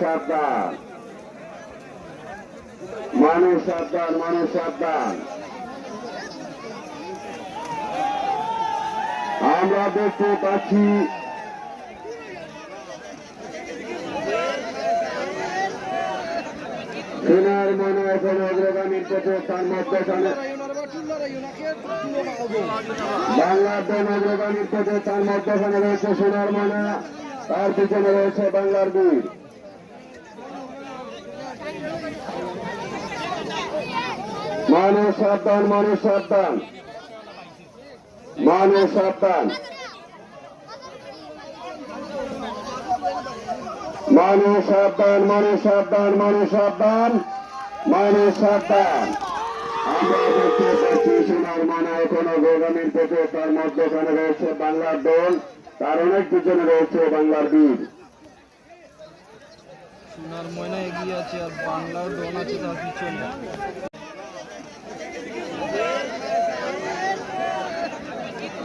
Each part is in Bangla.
সাবধান মানুষ সাবধান মানুষ সাবধান আমরা দেখতে পাচ্ছি সেনার মনে এখন অগ্রগামীর পথে তার মধ্যখানে বাংলার দল অগ্রগামীর পথে তার মধ্যখানে রয়েছে সোনার মনা তার পিছনে রয়েছে বাংলার বীর। মানুষ সাবধান মানুষ সাবধান। মানুষ সাবধান। মানুষ সাবধান মানুষ সাবধান মানুষ সাবধান মানুষ সাবধান। বাংলার তার অনেক পিছনে রয়েছে বাংলার বীর।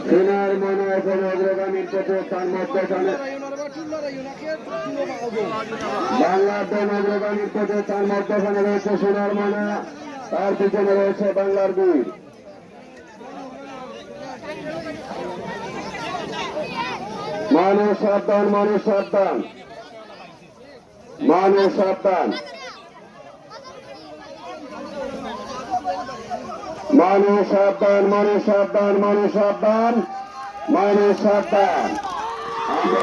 সোনার মানা এখনও অগ্রগামীর পথে তার মধ্যখানে বাংলার দল অগ্রগামীর পথে তার মধ্যখানে রয়েছে সোনার মানা? তার পিছনে রয়েছে বাংলার বীর মানুষ সাবধান মানুষ সাবধান। মানুষ সাবধান। মানে সাবধান মানে সাবধান মানে সাবধান মানে সাবধান।